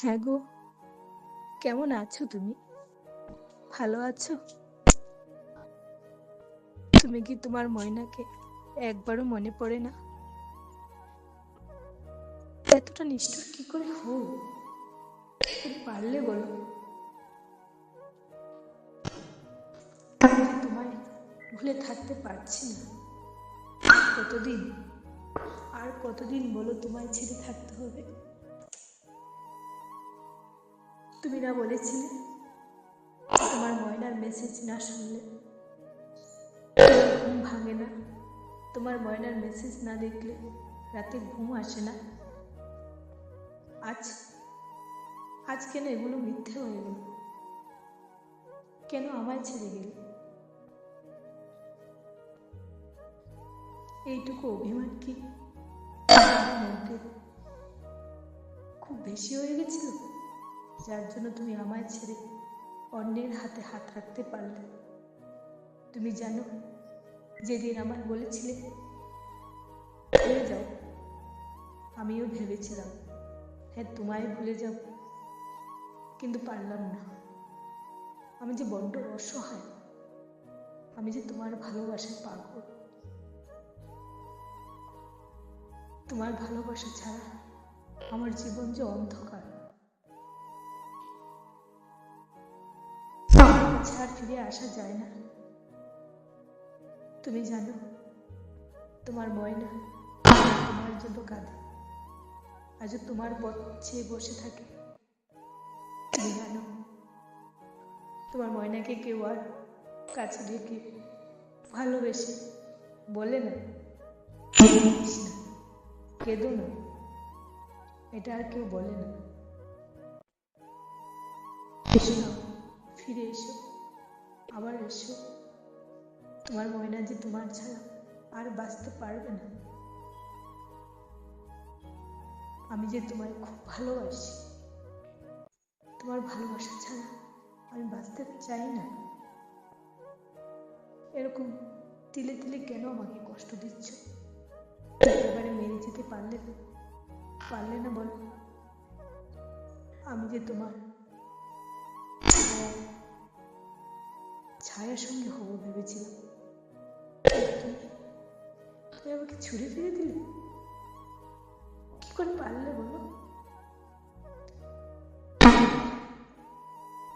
হ্যাঁ গো। কেমন আছো তুমি? ভালো আছো? তুমি কি তোমার ময়নাকে একবারও মনে পড়ে না? এতটা নিষ্ঠুর কি করে হো পারলে বলো। তোমায় ভুলে থাকতে পারছি না। কতদিন? আর কতদিন বলো তোমায় ছেড়ে থাকতে হবে? তুমি না বলেছিলে তোমার ময়নার মেসেজ না শুনলে ঘুম ভাঙে না। তোমার ময়নার মেসেজ না দেখলে রাতে ঘুম আসে না। আজ আজ কেন এগুলো মিথ্যে হয়ে গেল? কেন আমায় ছেড়ে গেলে? এইটুকু অভিমান কি? খুব বেশি হয়ে গেছিল? যার জন্য তুমি আমায় ছেড়ে অন্যের হাতে হাত রাখতে পারলে। তুমি জানো, যেদিন আমার বলেছিলে, ভুলে যাও। আমিও ভেবেছিলাম হ্যাঁ তোমায় ভুলে যাব। কিন্তু পারলাম না। আমি যে বড্ড অসহায়, আমি যে তোমার ভালোবাসা পাগল। তোমার ভালোবাসা ছাড়া আমার জীবন যে অন্ধকার। ছাড় ফিরে আসা যায় না। তুমি জানো, তোমার ময়না তোমার জন্য কাঁদে। আজও তোমার পথ বসে থাকে। তুমি জানো, তোমার ময়নাকে কেউ আর কাছে ডেকে ভালোবেসে বলে না কেঁদো না। এটা আর কেউ বলে না। ফিরে এসো। আবার এসো। তোমার ময়না যে তোমার ছাড়া আর বাঁচতে পারবে না। আমি যে তোমায় খুব ভালোবাসি, তোমার ভালোবাসা ছাড়া আমি বাঁচতে চাই না। এরকম তিলে তিলে কেন আমাকে কষ্ট দিচ্ছ? এবারে মেরে যেতে পারলে পারলে না বলো? আমি যে তোমার ছায়ার সঙ্গে হব ভেবেছিলাম। তুমি তুমি আমাকে ছুড়ে ফিরে দিলে? কি করে পারলে বলো?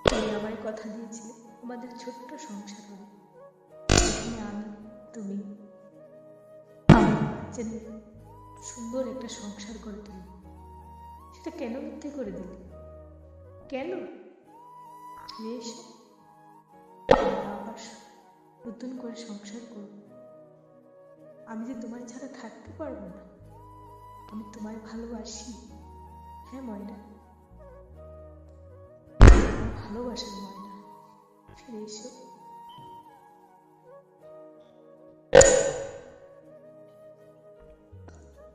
তুমি আমায় কথা দিয়েছিলে আমাদের ছোট্ট সংসার হবে আমি, তুমি সুন্দর একটা সংসার করে তুলব সেটা কেন মিথ্যে করে দিলে? কেন? এসো নতুন করে সংসার করব। আমি যে তোমায় ছাড়া থাকতে পারব না। আমি তোমায় ভালোবাসি। হ্যাঁ ময়না? ভালোবাসার ময়না। ফিরে এসো।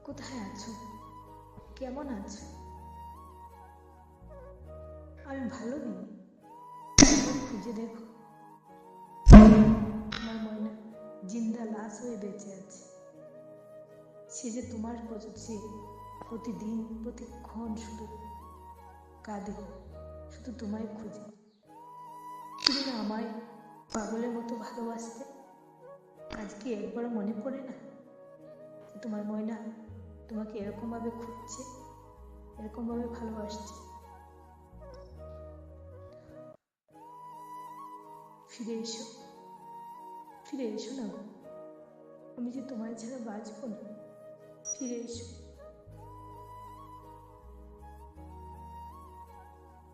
কোথায় আছো? কেমন আছো? আমি ভালো নেই। খুঁজে দেখো। জিন্দা লাশ হয়ে বেঁচে আছে। সে যে তোমার যে প্রতিদিন, প্রতিক্ষণ শুধু কাঁদে, শুধু তোমায় খুঁজে। তুমি আমায় পাগলের মতো ভালোবাসতে? আজকে একবার মনে পড়ে না? তোমার ময়না তোমাকে এরকমভাবে খুঁজছে, এরকমভাবে ভালোবাসছে। ফিরে এসো। ফিরে এসো না। আমি যে তোমার ছাড়া বাঁচবো না। ফিরে এসো।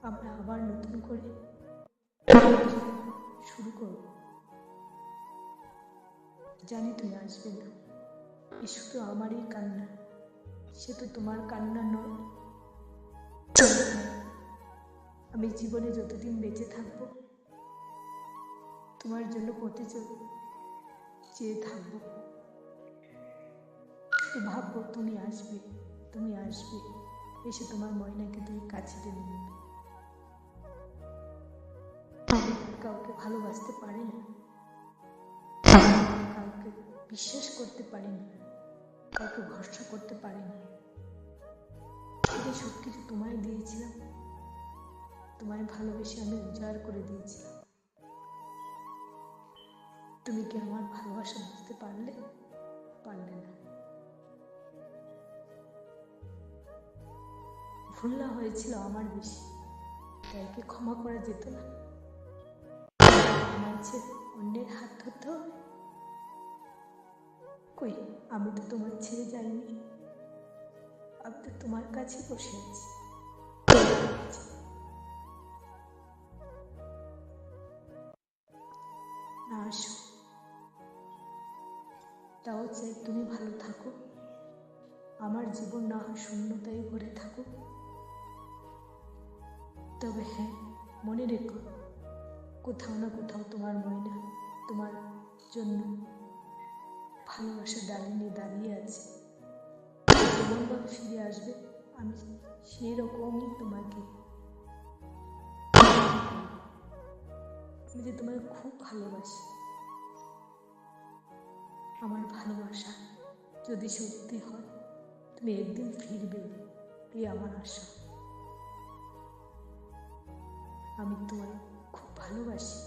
আমরা আবার নতুন করে শুরু করব। জানি তুমি আসবে না। এ শুধু আমারই কান্না। সে তো তোমার কান্না নয়। আমি জীবনে যতদিন বেঁচে থাকব, তোমার জন্য পথে চল চেয়ে থাকব। শুধু ভাববো তুমি আসবে তুমি আসবে। এসে তোমার ময়নাকে তুমি কাছে টেনে নেবে কাউকে ভালোবাসতে পারি না কাউকে বিশ্বাস করতে পারি না কাউকে ভরসা করতে পারি না এটা সব কিছু তোমায় দিয়েছিলাম। তোমায় ভালোবেসে আমি উজাড় করে দিয়েছিলাম। তুমি কি আমার ভালোবাসা বুঝতে পারলে? পারলে না। ভুল না হয়েছিল আমার বেশি। তাই কি ক্ষমা করা যেত না। ছেড়ে অন্যের হাত ধরতে হবে? কই, আমি তো তোমার ছেড়ে যাইনি। আমি তো তোমার কাছে বসে আছি। তাও চাই তুমি ভালো থাকো। আমার জীবন না হয় শূন্যতায় ভরে থাকো। তবে হ্যাঁ মনে রেখো, কোথাও না কোথাও তোমার ময়না, তোমার জন্য ভালোবাসা ডালি নিয়ে দাঁড়িয়ে আছে। যেমনভাবে ফিরে আসবে, আমি সেই রকমই তোমাকে আমি যে তোমাকে খুব ভালোবাসি। আমার ভালোবাসা যদি সত্যি হয়, তুমি একদিন ফিরবে এই আমার আশা। আমি তোমায় খুব ভালোবাসি।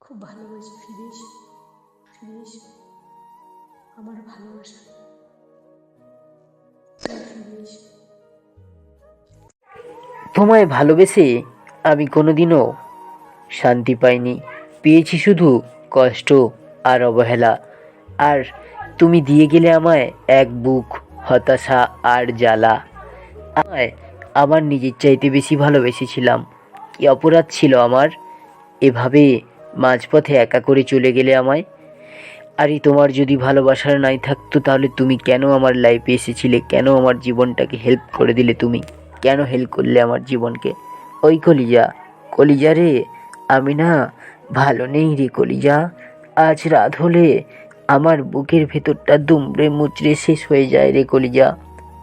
খুব ভালোবাসি ফিরে এসো ফিরে এসো। আমার ভালোবাসা। ফিরে এসো। তোমায় ভালোবেসে আমি কোনোদিনও শান্তি পাইনি। পেয়েছি শুধু কষ্ট আর অবহেলা। আর তুমি দিয়ে গেলে আমায় এক বুক হতাশা আর জ্বালা। আমায় আমার নিজের চাইতে বেশি ভালোবেসেছিলাম। কি অপরাধ ছিল আমার? এভাবে মাঝপথে একা করে চলে গেলে আমায়? আরে তোমার যদি ভালোবাসার নাই থাকতো তাহলে তুমি কেন আমার লাইফে এসেছিলে? কেন আমার জীবনটাকে হেল্প করে দিলে তুমি? কেন হেল্প করলে আমার জীবনকে? ওই কলিজা কলিজা রে। আমি না ভালো নেই রে কলিজা। আজ রাত হলে আমার বুকের ভেতরটা দুমড়ে মুচড়ে শেষ হয়ে যায় রে কলিজা।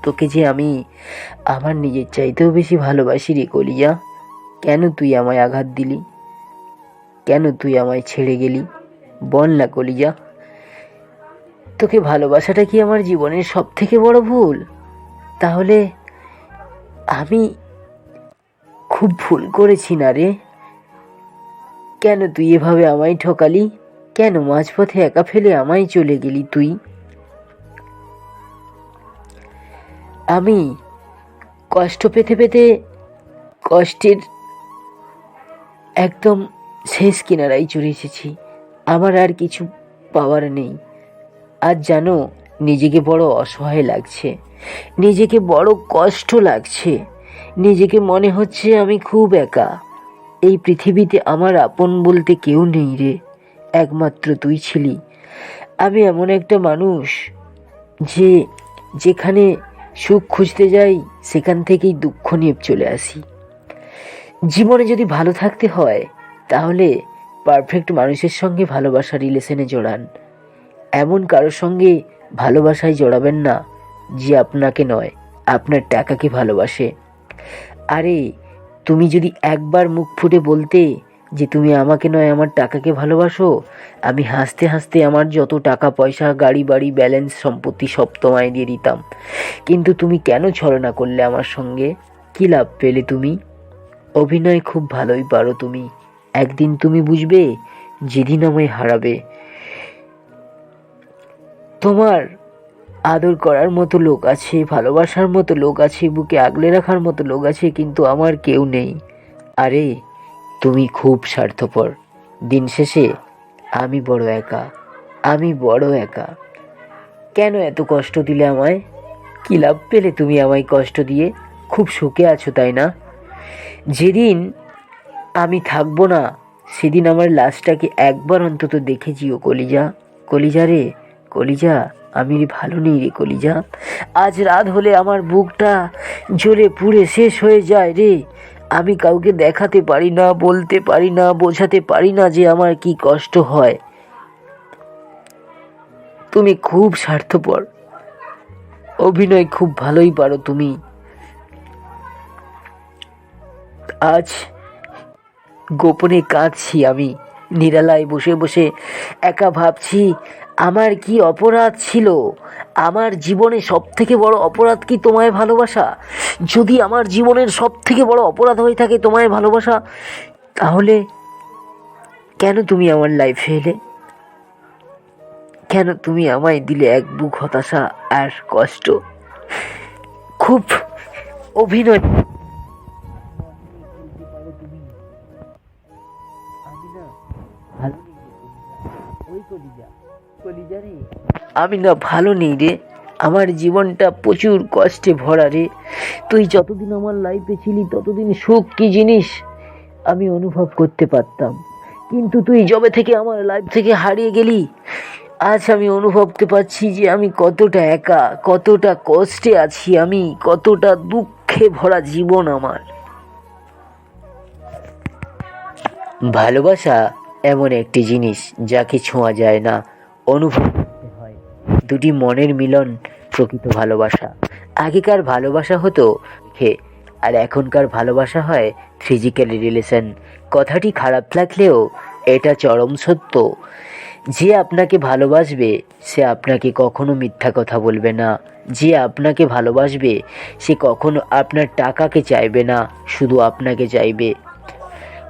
তোকে যে আমি আমার নিজের চাইতেও বেশি ভালোবাসি রে কলিজা। কেন তুই আমায় আঘাত দিলি? কেন তুই আমায় ছেড়ে গেলি? বল না কলিজা। তোকে ভালোবাসাটা কি আমার জীবনের সব থেকে বড় ভুল? তাহলে আমি খুব ভুল করেছি না রে? কেন তুই এভাবে আমায় ঠকালি? কেন মাঝপথে একা ফেলে আমায় চলে গেলি তুই? আমি কষ্ট পেতে পেতে কষ্টের একদম শেষ কিনারায় চলে এসেছি। আমার আর কিছু পাওয়ার নেই। আর জানো, নিজেকে বড় অসহায় লাগছে। নিজেকে বড় কষ্ট লাগছে। নিজেকে মনে হচ্ছে আমি খুব একা। এই পৃথিবীতে আমার আপন বলতে কেউ নেই রে। একমাত্র তুই ছিলি। আমি এমন একটা মানুষ যে যেখানে সুখ খুঁজতে যাই, সেখান থেকেই দুঃখ নিয়ে চলে আসি। জীবনে যদি ভালো থাকতে হয়, তাহলে পারফেক্ট মানুষের সঙ্গে ভালোবাসা রিলেশনে জড়ান। এমন কারোর সঙ্গে ভালোবাসায় জড়াবেন না যে আপনাকে নয়, আপনার টাকাকে ভালোবাসে। আরে, তুমি যদি একবার মুখ ফুটে বলতে যে তুমি আমাকে নয়, আমার টাকাকে ভালোবাসো? আমি হাসতে হাসতে আমার যত টাকা পয়সা, গাড়ি, বাড়ি, ব্যালেন্স, সম্পত্তি সব তোমায় দিয়ে দিতাম। কিন্তু তুমি কেন ছলনা করলে আমার সঙ্গে? কী লাভ পেলে তুমি? অভিনয় খুব ভালোই পারো তুমি। একদিন তুমি বুঝবে, যেদিন আমায় হারাবে। তোমার আদর করার মতো লোক আছে, ভালোবাসার মতো লোক আছে, বুকে আগলে রাখার মতো লোক আছে, কিন্তু আমার কেউ নেই। আরে তুমি খুব স্বার্থপর। দিন শেষে আমি বড় একা। আমি বড় একা। কেন এত কষ্ট দিলে আমায়? কী লাভ পেলে তুমি আমায় কষ্ট দিয়ে? খুব সুখে আছো, তাই না? যেদিন আমি থাকব না, সেদিন আমার লাশটাকে একবার অন্তত দেখে যেও, কলিজা। কলিজা রে, কলিজা, আমি ভালো নেই রে, কলিজা। আজ রাত হলে আমার বুকটা জ্বলে পুড়ে শেষ হয়ে যায় রে। আমি কাউকে দেখাতে পারি না, বলতে পারি না, বোঝাতে পারি না যে আমার কি কষ্ট হয়। তুমি খুব স্বার্থপর। অভিনয় খুব ভালোই পারো তুমি। আজ গোপনে কাঁদছি আমি। নিরালায় বসে বসে একা ভাবছি আমার কি অপরাধ ছিল? আমার জীবনে সব থেকে বড় অপরাধ কি তোমায় ভালোবাসা? যদি আমার জীবনের সব থেকে বড় অপরাধ হয়ে থাকে তোমায় ভালোবাসা, তাহলে কেন তুমি আমার লাইফে এলে? কেন তুমি আমায় দিলে এক বুক হতাশা আর কষ্ট? খুব অভিনয়। আমি না ভালো নেই রে। আমার জীবনটা প্রচুর কষ্টে ভরা রে। তুই যতদিন আমার লাইফে ছিলি, ততদিন সুখ কি জিনিস? আমি অনুভব করতে পারতাম। কিন্তু তুই যবে থেকে আমার লাইফ থেকে হারিয়ে গেলি, আজ আমি অনুভব করতে পারছি যে আমি কতটা একা, কতটা কষ্টে আছি আমি, কতটা দুঃখে ভরা জীবন আমার। ভালোবাসা এমন একটি জিনিস যাকে ছোঁয়া যায় না। অনুভব করতে হয়। দুটি মনের মিলন প্রকৃত ভালোবাসা। আগেকার ভালোবাসা হতো হে আর এখনকার ভালোবাসা হয় ফিজিক্যালি রিলেশন কথাটি খারাপ লাগলেও এটা চরম সত্য। যে আপনাকে ভালোবাসবে, সে আপনাকে কখনো মিথ্যা কথা বলবে না। যে আপনাকে ভালোবাসবে, সে কখনো আপনার টাকাকে চাইবে না, শুধু আপনাকে চাইবে।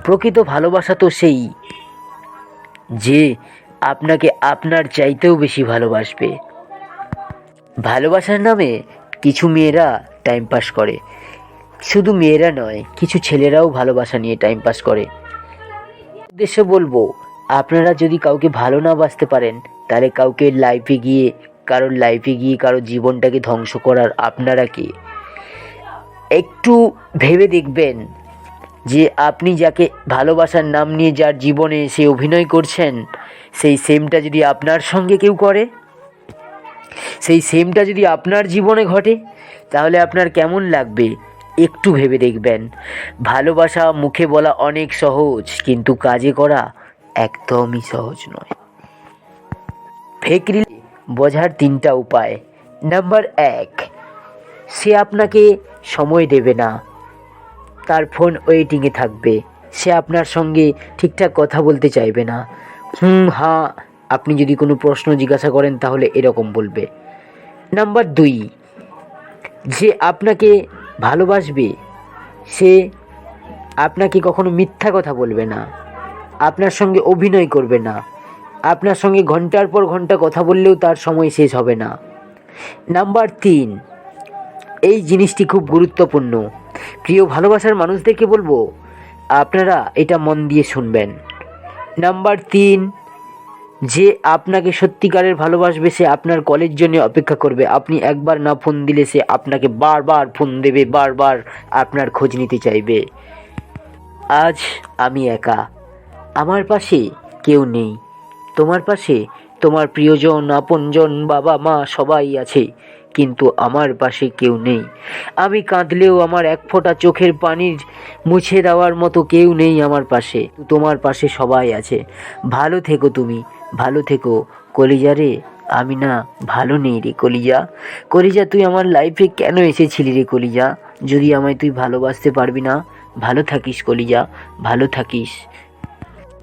প্রকৃত ভালোবাসা তো সেই যে আপনাকে আপনার চাইতেও বেশি ভালোবাসবে। ভালোবাসার নামে কিছু মেয়েরা টাইম পাস করে। শুধু মেয়েরা নয়, কিছু ছেলেরাও ভালোবাসা নিয়ে টাইম পাস করে। উদ্দেশ্য বলব, আপনারা যদি কাউকে ভালো না বাসতে পারেন, তাহলে কাউকে লাইফে গিয়ে, কারোর লাইফে গিয়ে কারোর জীবনটাকে ধ্বংস করার আপনারা কি? একটু ভেবে দেখবেন যে আপনি যাকে ভালোবাসার নাম নিয়ে যার জীবনে সে অভিনয় করছেন, সেই সেমটা যদি আপনার সঙ্গে কেউ করে? সেই সেমটা যদি আপনার জীবনে ঘটে, তাহলে আপনার কেমন লাগবে? একটু ভেবে দেখবেন। ভালোবাসা মুখে বলা অনেক সহজ, কিন্তু কাজে করা একদমই সহজ নয়। ফেক রিলে বোঝার তিনটা উপায়। নাম্বার এক, সে আপনাকে সময় দেবে না। তার ফোন ওয়েটিংয়ে থাকবে। সে আপনার সঙ্গে ঠিকঠাক কথা বলতে চাইবে না। হুম হ্যাঁ আপনি যদি কোনো প্রশ্ন জিজ্ঞাসা করেন তাহলে এরকম বলবে। নাম্বার দুই, যে আপনাকে ভালোবাসবে, সে আপনাকে কখনো মিথ্যা কথা বলবে না। আপনার সঙ্গে অভিনয় করবে না। আপনার সঙ্গে ঘণ্টার পর ঘণ্টা কথা বললেও তার সময় শেষ হবে না। নাম্বার তিন, এই জিনিসটি খুব গুরুত্বপূর্ণ। প্রিয় ভালোবাসার মানুষদেরকে বলব? আপনারা এটা মন দিয়ে শুনবেন। নাম্বার তিন, যে আপনাকে সত্যিকারের ভালোবাসবে, সে আপনার কলের জন্য অপেক্ষা করবে। আপনি একবার না ফোন দিলে সে আপনাকে বারবার ফোন দেবে, বারবার আপনার খোঁজ নিতে চাইবে। আজ আমি একা। আমার পাশে কেউ নেই। তোমার পাশে তোমার প্রিয়জন, আপনজন বাবা মা সবাই আছে। কিন্তু আমার পাশে কেউ নেই। আমি কাঁদলেও আমার এক ফোঁটা চোখের পানির মুছে দেওয়ার মতো কেউ নেই আমার পাশে। তোমার পাশে সবাই আছে। ভালো থেকো তুমি, ভালো থেকো। কলিজা রে, আমি না ভালো নেই রে কলিজা। কলিজা, তুই আমার লাইফে কেন এসেছিলি রে কলিজা? যদি আমায় তুই ভালোবাসতে পারবি না, ভালো থাকিস কলিজা, ভালো থাকিস।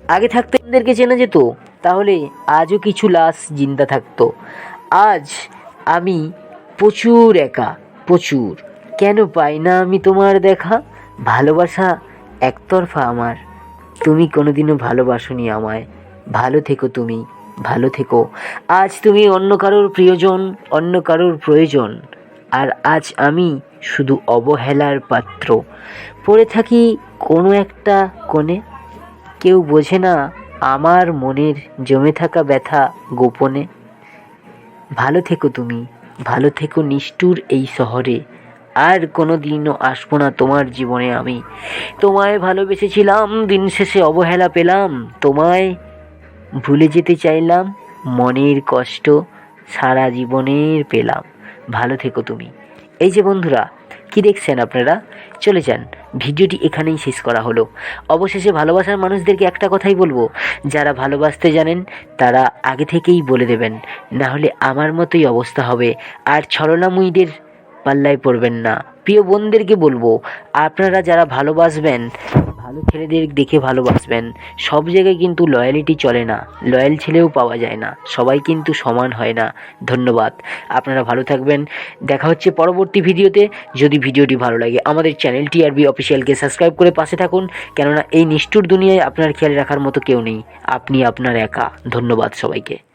আগে থাকতে এদেরকে চেনা যেত, তাহলে আজও কিছু লাশ জিন্দা থাকতো। আজ আমি প্রচুর একা, প্রচুর। কেন পাই না আমি তোমার দেখা? ভালোবাসা একতরফা আমার। তুমি কোনোদিনও ভালোবাসনি আমায়। ভালো থেকো তুমি, ভালো থেকো। আজ তুমি অন্য কারোর প্রিয়জন, অন্য কারোর প্রয়োজন। আর আজ আমি শুধু অবহেলার পাত্র। পড়ে থাকি কোনো একটা কোণে। কেউ বোঝে না আমার মনের জমে থাকা ব্যথা গোপনে। ভালো থেকো তুমি ভালো থেকো নিষ্ঠুর এই শহরে। আর কোনো দিনও আসব না তোমার জীবনে আমি। তোমায় ভালোবেসেছিলাম, দিন শেষে অবহেলা পেলাম। তোমায় ভুলে যেতে চাইলাম, মনের কষ্ট সারা জীবনের পেলাম। ভালো থেকো তুমি। এই যে বন্ধুরা, কি দেখছেন আপনারা? চলে যান। ভিডিওটি এখানেই শেষ করা হলো। অবশেষে ভালোবাসার মানুষদেরকে একটা কথাই বলব, যারা ভালোবাসতে জানেন, তারা আগে থেকেই বলে দেবেন, না হলে আমার মতোই অবস্থা হবে। আর ছলনাময়ীদের পাল্লায় পড়বেন না। প্রিয় বোনদেরকে বলব, আপনারা যারা ভালোবাসবেন ভালো ছেলেদের দেখে ভালোবাসবেন। সব জায়গায় কিন্তু লয়ালিটি চলে না। লয়াল ছেলেও পাওয়া যায় না। সবাই কিন্তু সমান হয় না। ধন্যবাদ। আপনারা ভালো থাকবেন। দেখা হচ্ছে পরবর্তী ভিডিওতে। যদি ভিডিওটি ভালো লাগে, আমাদের চ্যানেল টিআরবি অফিসিয়ালকে সাবস্ক্রাইব করে পাশে থাকুন। কেননা এই নিষ্ঠুর দুনিয়ায় আপনার খেয়াল রাখার মতো কেউ নেই। আপনি আপনার একা। ধন্যবাদ সবাইকে।